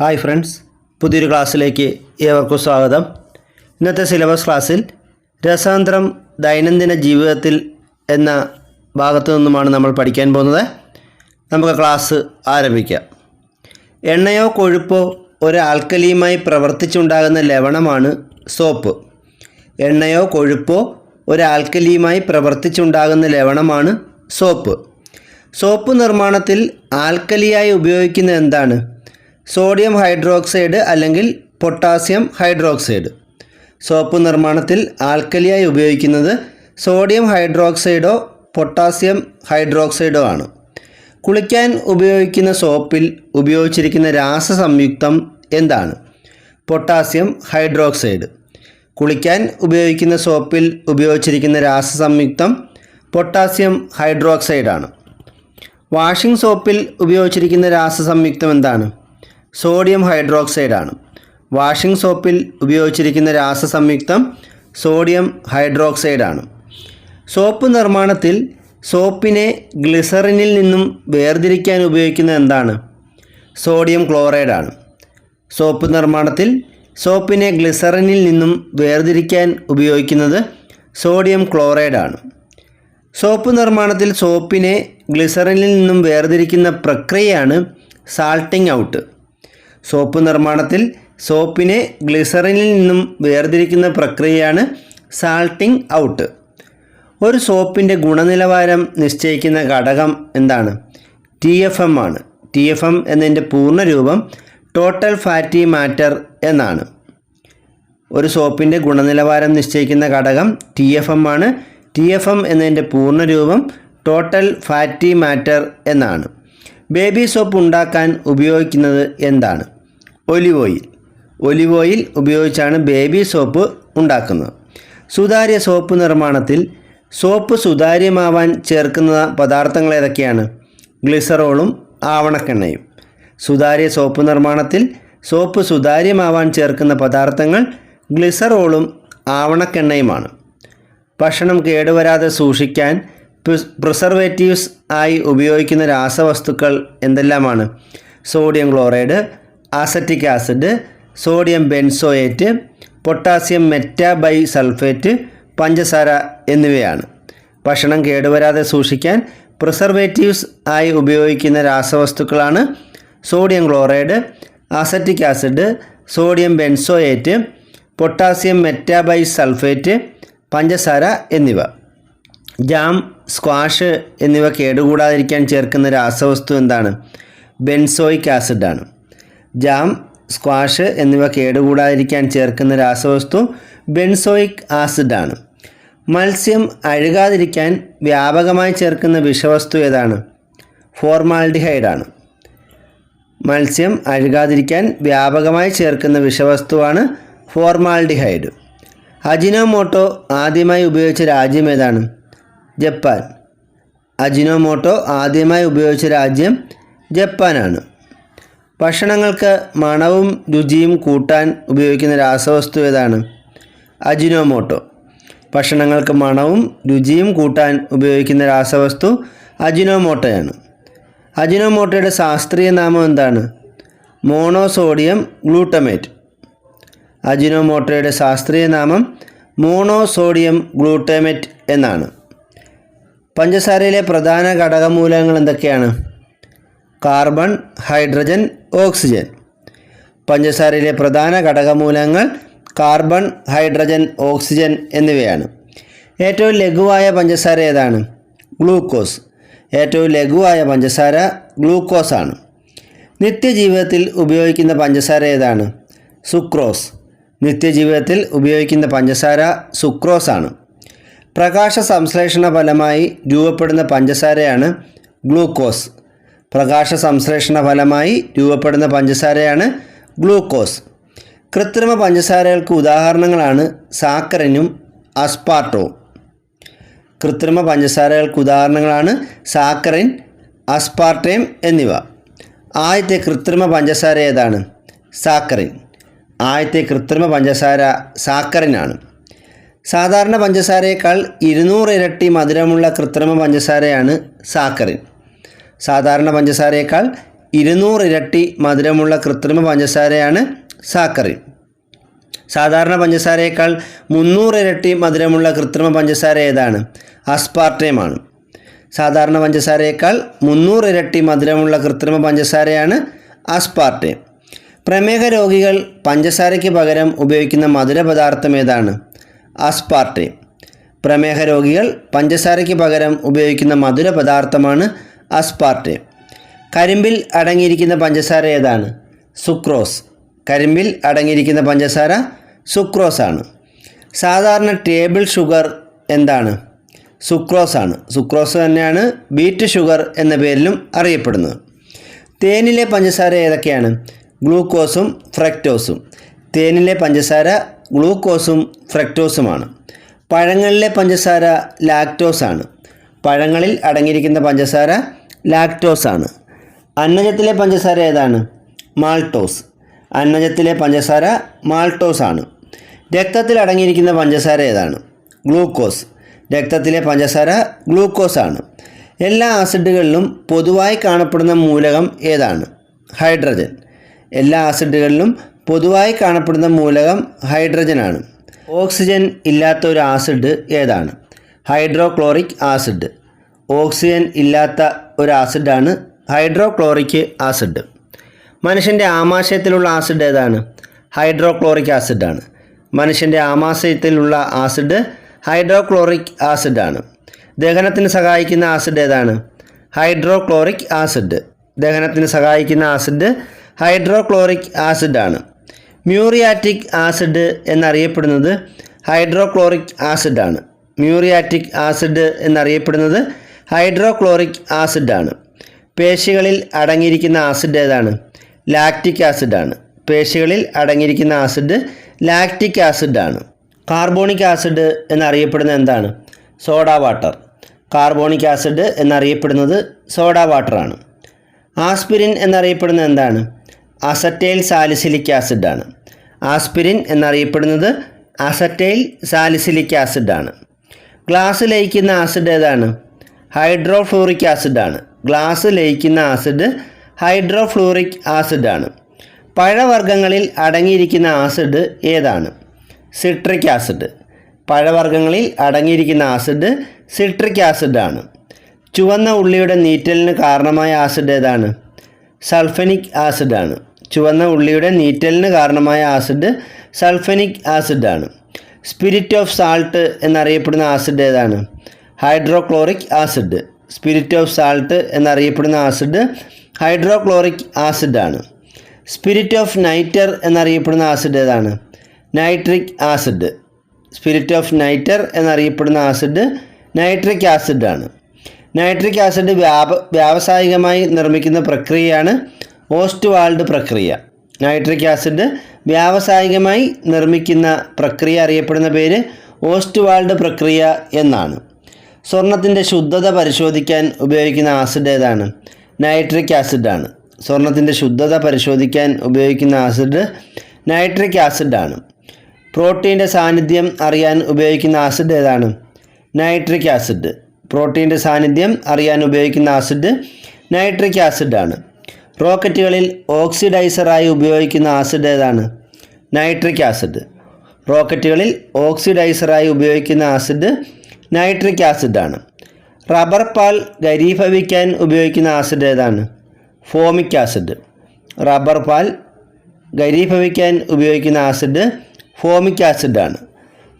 Hi friends പുതിയൊരു ക്ലാസ്സിലേക്ക് ഏവർക്കും സ്വാഗതം. ഇന്നത്തെ സിലബസ് ക്ലാസ്സിൽ രസാന്തരം ദൈനംദിന ജീവിതത്തിൽ എന്ന ഭാഗത്തു നിന്നുമാണ് നമ്മൾ പഠിക്കാൻ പോകുന്നത്. നമുക്ക് ക്ലാസ് ആരംഭിക്കാം. എണ്ണയോ കൊഴുപ്പോ ഒരു ആൽക്കലിയുമായി പ്രവർത്തിച്ചുണ്ടാകുന്ന ലവണമാണ് സോപ്പ്. എണ്ണയോ കൊഴുപ്പോ ഒരു ആൽക്കലിയുമായി പ്രവർത്തിച്ചുണ്ടാകുന്ന ലവണമാണ് സോപ്പ്. സോപ്പ് നിർമ്മാണത്തിൽ ആൽക്കലിയായി ഉപയോഗിക്കുന്നത് എന്താണ്? സോഡിയം ഹൈഡ്രോക്സൈഡ് അല്ലെങ്കിൽ പൊട്ടാസ്യം ഹൈഡ്രോക്സൈഡ്. സോപ്പ് നിർമ്മാണത്തിൽ ആൽക്കലിയായി ഉപയോഗിക്കുന്നത് സോഡിയം ഹൈഡ്രോക്സൈഡോ പൊട്ടാസ്യം ഹൈഡ്രോക്സൈഡോ ആണ്. കുളിക്കാൻ ഉപയോഗിക്കുന്ന സോപ്പിൽ ഉപയോഗിച്ചിരിക്കുന്ന രാസസംയുക്തം എന്താണ്? Potassium hydroxide. കുളിക്കാൻ ഉപയോഗിക്കുന്ന സോപ്പിൽ ഉപയോഗിച്ചിരിക്കുന്ന രാസസംയുക്തം പൊട്ടാസ്യം ഹൈഡ്രോക്സൈഡാണ് വാഷിംഗ് സോപ്പിൽ ഉപയോഗിച്ചിരിക്കുന്ന രാസസംയുക്തം എന്താണ്? സോഡിയം ഹൈഡ്രോക്സൈഡാണ്. വാഷിംഗ് സോപ്പിൽ ഉപയോഗിച്ചിരിക്കുന്ന രാസസംയുക്തം സോഡിയം ഹൈഡ്രോക്സൈഡാണ്. സോപ്പ് നിർമ്മാണത്തിൽ സോപ്പിനെ ഗ്ലിസറിനിൽ നിന്നും വേർതിരിക്കാൻ ഉപയോഗിക്കുന്നത് എന്താണ്? സോഡിയം ക്ലോറൈഡാണ്. സോപ്പ് നിർമ്മാണത്തിൽ സോപ്പിനെ ഗ്ലിസറിനിൽ നിന്നും വേർതിരിക്കാൻ ഉപയോഗിക്കുന്നത് സോഡിയം ക്ലോറൈഡാണ്. സോപ്പ് നിർമ്മാണത്തിൽ സോപ്പിനെ ഗ്ലിസറിനിൽ നിന്നും വേർതിരിക്കുന്ന പ്രക്രിയയാണ് സാൾട്ടിംഗ് ഔട്ട്. സോപ്പ് നിർമ്മാണത്തിൽ സോപ്പിനെ ഗ്ലിസറിനിൽ നിന്നും വേർതിരിക്കുന്ന പ്രക്രിയയാണ് സാൾട്ടിംഗ് ഔട്ട്. ഒരു സോപ്പിന്റെ ഗുണനിലവാരം നിശ്ചയിക്കുന്ന ഘടകം എന്താണ്? ടി എഫ് എം ആണ്. ടി എഫ് എം എന്നതിന്റെ പൂർണരൂപം ടോട്ടൽ ഫാറ്റി മാറ്റർ എന്നാണ്. ഒരു സോപ്പിന്റെ ഗുണനിലവാരം നിശ്ചയിക്കുന്ന ഘടകം ടി എഫ് എം ആണ്. ടി എഫ് എം എന്നതിന്റെ പൂർണരൂപം ടോട്ടൽ ഫാറ്റി മാറ്റർ എന്നാണ്. ബേബി സോപ്പ് ഉണ്ടാക്കാൻ ഉപയോഗിക്കുന്നത് എന്താണ്? Olive oil. ഒലിവ് ഓയിൽ ഉപയോഗിച്ചാണ് ബേബി സോപ്പ് ഉണ്ടാക്കുന്നത്. സുതാര്യ സോപ്പ് നിർമ്മാണത്തിൽ സോപ്പ് സുതാര്യമാവാൻ ചേർക്കുന്ന പദാർത്ഥങ്ങൾ ഏതൊക്കെയാണ്? ഗ്ലിസറോളും ആവണക്കെണ്ണയും. സുതാര്യ സോപ്പ് നിർമ്മാണത്തിൽ സോപ്പ് സുതാര്യമാവാൻ ചേർക്കുന്ന പദാർത്ഥങ്ങൾ ഗ്ലിസറോളും ആവണക്കെണ്ണയുമാണ്. ഭക്ഷണം കേടുവരാതെ സൂക്ഷിക്കാൻ പ്രിസർവേറ്റീവ്സ് ആയി ഉപയോഗിക്കുന്ന രാസവസ്തുക്കൾ എന്തെല്ലാമാണ്? Sodium chloride acetic acid sodium benzoate potassium metabisulphate പഞ്ചസാര എന്നിവയാണ്. ഭക്ഷണം കേടുവരാതെ സൂക്ഷിക്കാൻ പ്രിസർവേറ്റീവ്സ് ആയി ഉപയോഗിക്കുന്ന രാസവസ്തുക്കളാണ് sodium chloride acetic acid sodium benzoate potassium metabisulphate പഞ്ചസാര എന്നിവ. ജാം സ്ക്വാഷ് എന്നിവ കേടുകൂടാതിരിക്കാൻ ചേർക്കുന്ന രാസവസ്തു എന്താണ്? ബെൻസോയിക് ആസിഡാണ് ജാം സ്ക്വാഷ് എന്നിവ കേടുകൂടാതിരിക്കാൻ ചേർക്കുന്ന രാസവസ്തു ബെൻസോയിക് ആസിഡാണ് മത്സ്യം അഴുകാതിരിക്കാൻ വ്യാപകമായി ചേർക്കുന്ന വിഷവസ്തു ഏതാണ്? ഫോർമാൽഡിഹൈഡാണ് മത്സ്യം അഴുകാതിരിക്കാൻ വ്യാപകമായി ചേർക്കുന്ന വിഷവസ്തുവാണ് ഫോർമാൽഡിഹൈഡ്. അജിനോമോട്ടോ ആദ്യമായി ഉപയോഗിച്ച രാജ്യം ഏതാണ്? ജപ്പാൻ. അജിനോമോട്ടോ ആദ്യമായി ഉപയോഗിച്ച രാജ്യം ജപ്പാനാണ്. ഭക്ഷണങ്ങൾക്ക് മണവും രുചിയും കൂട്ടാൻ ഉപയോഗിക്കുന്ന രാസവസ്തു ഏതാണ്? അജിനോമോട്ടോ. ഭക്ഷണങ്ങൾക്ക് മണവും രുചിയും കൂട്ടാൻ ഉപയോഗിക്കുന്ന രാസവസ്തു അജിനോമോട്ടോയാണ്. അജിനോമോട്ടോയുടെ ശാസ്ത്രീയ നാമം എന്താണ്? Monosodium glutamate. അജിനോമോട്ടോയുടെ ശാസ്ത്രീയ നാമം മോണോസോഡിയം ഗ്ലൂട്ടമേറ്റ് എന്നാണ്. പഞ്ചസാരയിലെ പ്രധാന ഘടകമൂലകങ്ങൾ എന്തൊക്കെയാണ്? Carbon hydrogen oxygen. പഞ്ചസാരയിലെ പ്രധാന ഘടകമൂലകങ്ങൾ കാർബൺ ഹൈഡ്രജൻ ഓക്സിജൻ എന്നിവയാണ്. ഏറ്റവും ലഘുവായ പഞ്ചസാര ഏതാണ്? ഗ്ലൂക്കോസ്. ഏറ്റവും ലഘുവായ പഞ്ചസാര ഗ്ലൂക്കോസ് ആണ് നിത്യജീവിതത്തിൽ ഉപയോഗിക്കുന്ന പഞ്ചസാര ഏതാണ്? സുക്രോസ്. നിത്യജീവിതത്തിൽ ഉപയോഗിക്കുന്ന പഞ്ചസാര സുക്രോസ് ആണ് പ്രകാശ സംശ്ലേഷണ ഫലമായി രൂപപ്പെടുന്ന പഞ്ചസാരയാണ് ഗ്ലൂക്കോസ്. പ്രകാശ സംശ്ലേഷണ ഫലമായി രൂപപ്പെടുന്ന പഞ്ചസാരയാണ് ഗ്ലൂക്കോസ്. കൃത്രിമ പഞ്ചസാരകൾക്ക് ഉദാഹരണങ്ങളാണ് സാക്കറിനും അസ്പാർട്ടവും കൃത്രിമ പഞ്ചസാരകൾക്ക് ഉദാഹരണങ്ങളാണ് സാക്കറിൻ അസ്പാർട്ടേം എന്നിവ. ആദ്യത്തെ കൃത്രിമ പഞ്ചസാര ഏതാണ്? സാക്കറിൻ. ആദ്യത്തെ കൃത്രിമ പഞ്ചസാര സാക്കറിനാണ്. സാധാരണ പഞ്ചസാരയേക്കാൾ ഇരുന്നൂറ് ഇരട്ടി മധുരമുള്ള കൃത്രിമ പഞ്ചസാരയാണ് സാക്കറിൻ സാധാരണ പഞ്ചസാരയേക്കാൾ ഇരുന്നൂറ് ഇരട്ടി മധുരമുള്ള കൃത്രിമ പഞ്ചസാരയാണ് സാക്കറിൻ സാധാരണ പഞ്ചസാരയേക്കാൾ മുന്നൂറ് ഇരട്ടി മധുരമുള്ള കൃത്രിമ പഞ്ചസാര ഏതാണ്? അസ്പാർട്ടേമാണ് സാധാരണ പഞ്ചസാരയേക്കാൾ മുന്നൂറ് ഇരട്ടി മധുരമുള്ള കൃത്രിമ പഞ്ചസാരയാണ് അസ്പാർട്ടേം. പ്രമേഹ രോഗികൾ പഞ്ചസാരയ്ക്ക് പകരം ഉപയോഗിക്കുന്ന മധുര പദാർത്ഥം ഏതാണ്? അസ്പാർട്ടേം പ്രമേഹ രോഗികൾ പഞ്ചസാരയ്ക്ക് പകരം ഉപയോഗിക്കുന്ന മധുര പദാർത്ഥമാണ് അസ്പാർട്ടെ കരിമ്പിൽ അടങ്ങിയിരിക്കുന്ന പഞ്ചസാര ഏതാണ്? സുക്രോസ്. കരിമ്പിൽ അടങ്ങിയിരിക്കുന്ന പഞ്ചസാര സുക്രോസ് ആണ് സാധാരണ ടേബിൾ ഷുഗർ എന്താണ്? സുക്രോസ് ആണ് സുക്രോസ് തന്നെയാണ് ബീറ്റ് ഷുഗർ എന്ന പേരിലും അറിയപ്പെടുന്നത്. തേനിലെ പഞ്ചസാര ഏതൊക്കെയാണ്? ഗ്ലൂക്കോസും ഫ്രക്ടോസും. തേനിലെ പഞ്ചസാര ഗ്ലൂക്കോസും ഫ്രക്ടോസുമാണ്. പഴങ്ങളിലെ പഞ്ചസാര ലാക്ടോസാണ്. പഴങ്ങളിൽ അടങ്ങിയിരിക്കുന്ന പഞ്ചസാര ലാക്ടോസാണ്. അന്നജത്തിലെ പഞ്ചസാര ഏതാണ്? മാൾട്ടോസ്. അന്നജത്തിലെ പഞ്ചസാര മാൾട്ടോസാണ്. രക്തത്തിൽ അടങ്ങിയിരിക്കുന്ന പഞ്ചസാര ഏതാണ്? ഗ്ലൂക്കോസ്. രക്തത്തിലെ പഞ്ചസാര ഗ്ലൂക്കോസാണ്. എല്ലാ ആസിഡുകളിലും പൊതുവായി കാണപ്പെടുന്ന മൂലകം ഏതാണ്? ഹൈഡ്രജൻ. എല്ലാ ആസിഡുകളിലും പൊതുവായി കാണപ്പെടുന്ന മൂലകം ഹൈഡ്രജനാണ്. ഓക്സിജൻ ഇല്ലാത്ത ഒരു ആസിഡ് ഏതാണ്? Hydrochloric acid. ഓക്സിജൻ ഇല്ലാത്ത ഒരു ആസിഡാണ് ഹൈഡ്രോക്ലോറിക് ആസിഡ്. മനുഷ്യന്റെ ആമാശയത്തിലുള്ള ആസിഡ് ഏതാണ്? ഹൈഡ്രോക്ലോറിക് ആസിഡാണ്. മനുഷ്യന്റെ ആമാശയത്തിലുള്ള ആസിഡ് ഹൈഡ്രോക്ലോറിക് ആസിഡാണ്. ദഹനത്തിന് സഹായിക്കുന്ന ആസിഡ് ഏതാണ്? Hydrochloric acid. ദഹനത്തിന് സഹായിക്കുന്ന ആസിഡ് ഹൈഡ്രോക്ലോറിക് ആസിഡാണ്. മ്യൂറിയാറ്റിക് ആസിഡ് എന്നറിയപ്പെടുന്നത് ഹൈഡ്രോക്ലോറിക് ആസിഡാണ്. മ്യൂറിയാറ്റിക് ആസിഡ് എന്നറിയപ്പെടുന്നത് ഹൈഡ്രോക്ലോറിക് ആസിഡാണ്. പേശികളിൽ അടങ്ങിയിരിക്കുന്ന ആസിഡ് ഏതാണ്? ലാക്റ്റിക് ആസിഡാണ്. പേശികളിൽ അടങ്ങിയിരിക്കുന്ന ആസിഡ് ലാക്റ്റിക് ആസിഡാണ്. കാർബോണിക് ആസിഡ് എന്നറിയപ്പെടുന്നത് എന്താണ്? Soda water. കാർബോണിക് ആസിഡ് എന്നറിയപ്പെടുന്നത് സോഡ വാട്ടറാണ്. ആസ്പിരിൻ എന്നറിയപ്പെടുന്നത് എന്താണ്? അസറ്റൈൽ സാലിസിലിക് ആസിഡാണ്. ആസ്പിരിൻ എന്നറിയപ്പെടുന്നത് അസറ്റൈൽ സാലിസിലിക് ആസിഡാണ്. ഗ്ലാസ് ലയിക്കുന്ന ആസിഡ് ഏതാണ്? ഹൈഡ്രോഫ്ലൂറിക് ആസിഡാണ്. ഗ്ലാസ് ലയിക്കുന്ന ആസിഡ് ഹൈഡ്രോഫ്ലൂറിക് ആസിഡാണ്. പഴവർഗങ്ങളിൽ അടങ്ങിയിരിക്കുന്ന ആസിഡ് ഏതാണ്? Citric acid. പഴവർഗങ്ങളിൽ അടങ്ങിയിരിക്കുന്ന ആസിഡ് സിട്രിക് ആസിഡാണ്. ചുവന്ന ഉള്ളിയുടെ നീറ്റലിന് കാരണമായ ആസിഡ് ഏതാണ്? സൾഫനിക് ആസിഡാണ്. ചുവന്ന ഉള്ളിയുടെ നീറ്റലിന് കാരണമായ ആസിഡ് സൾഫനിക് ആസിഡാണ്. സ്പിരിറ്റ് ഓഫ് സാൾട്ട് എന്നറിയപ്പെടുന്ന ആസിഡ് ഏതാണ്? Hydrochloric acid spirit of salt എന്നറിയപ്പെടുന്ന ആസിഡ് ഹൈഡ്രോക്ലോറിക് ആസിഡാണ് സ്പിരിറ്റ് ഓഫ് നൈറ്റർ എന്നറിയപ്പെടുന്ന ആസിഡ് ഏതാണ്? Nitric acid spirit of nitre എന്നറിയപ്പെടുന്ന ആസിഡ് നൈട്രിക് ആസിഡാണ് നൈട്രിക് ആസിഡ് വ്യാപ വ്യാവസായികമായി നിർമ്മിക്കുന്ന പ്രക്രിയയാണ് ഓസ്റ്റ്വാൾഡ് പ്രക്രിയ. നൈട്രിക് ആസിഡ് വ്യാവസായികമായി നിർമ്മിക്കുന്ന പ്രക്രിയ അറിയപ്പെടുന്ന പേര് ഓസ്റ്റ്വാൾഡ് പ്രക്രിയ എന്നാണ്. സ്വർണത്തിന്റെ ശുദ്ധത പരിശോധിക്കാൻ ഉപയോഗിക്കുന്ന ആസിഡ് ഏതാണ്? നൈട്രിക് ആസിഡാണ് സ്വർണത്തിന്റെ ശുദ്ധത പരിശോധിക്കാൻ ഉപയോഗിക്കുന്ന ആസിഡ് നൈട്രിക് ആസിഡാണ് പ്രോട്ടീന്റെ സാന്നിധ്യം അറിയാൻ ഉപയോഗിക്കുന്ന ആസിഡ് ഏതാണ്? Nitric acid. പ്രോട്ടീന്റെ സാന്നിധ്യം അറിയാൻ ഉപയോഗിക്കുന്ന ആസിഡ് നൈട്രിക് ആസിഡാണ് റോക്കറ്റുകളിൽ ഓക്സിഡൈസറായി ഉപയോഗിക്കുന്ന ആസിഡ് ഏതാണ്? Nitric acid. റോക്കറ്റുകളിൽ ഓക്സിഡൈസറായി ഉപയോഗിക്കുന്ന ആസിഡ് നൈട്രിക് ആസിഡാണ്. റബ്ബർ പാൽ ഘരീഭവിക്കാൻ ഉപയോഗിക്കുന്ന ആസിഡ് ഏതാണ്? Formic acid. റബ്ബർ പാൽ ഘരീഭവിക്കാൻ ഉപയോഗിക്കുന്ന ആസിഡ് ഫോമിക് ആസിഡാണ്.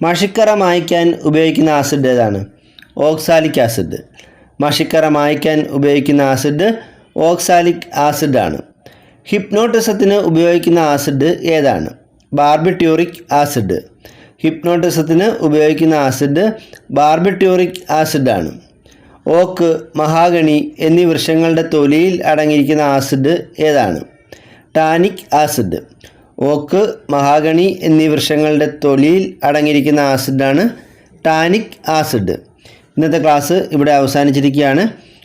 മഷിക്കറ മായ്ക്കാൻ ഉപയോഗിക്കുന്ന ആസിഡ് ഏതാണ്? Oxalic acid. മഷിക്കറ മായ്ക്കാൻ ഉപയോഗിക്കുന്ന ആസിഡ് ഓക്സാലിക് ആസിഡാണ്. ഹിപ്നോട്ടിസത്തിന് ഉപയോഗിക്കുന്ന ആസിഡ് ഏതാണ്? ബാർബിട്യൂറിക് ആസിഡ്. ഹിപ്നോട്ടിസത്തിന് ഉപയോഗിക്കുന്ന ആസിഡ് ബാർബിട്യൂറിക് ആസിഡാണ്. ഓക്ക് മഹാഗണി എന്നീ വൃക്ഷങ്ങളുടെ തൊലിയിൽ അടങ്ങിയിരിക്കുന്ന ആസിഡ് ഏതാണ്? Tannic acid. ഓക്ക് മഹാഗണി എന്നീ വൃക്ഷങ്ങളുടെ തൊലിയിൽ അടങ്ങിയിരിക്കുന്ന ആസിഡാണ് ടാനിക് ആസിഡ്. ഇന്നത്തെ ക്ലാസ് ഇവിടെ അവസാനിച്ചിരിക്കുകയാണ്.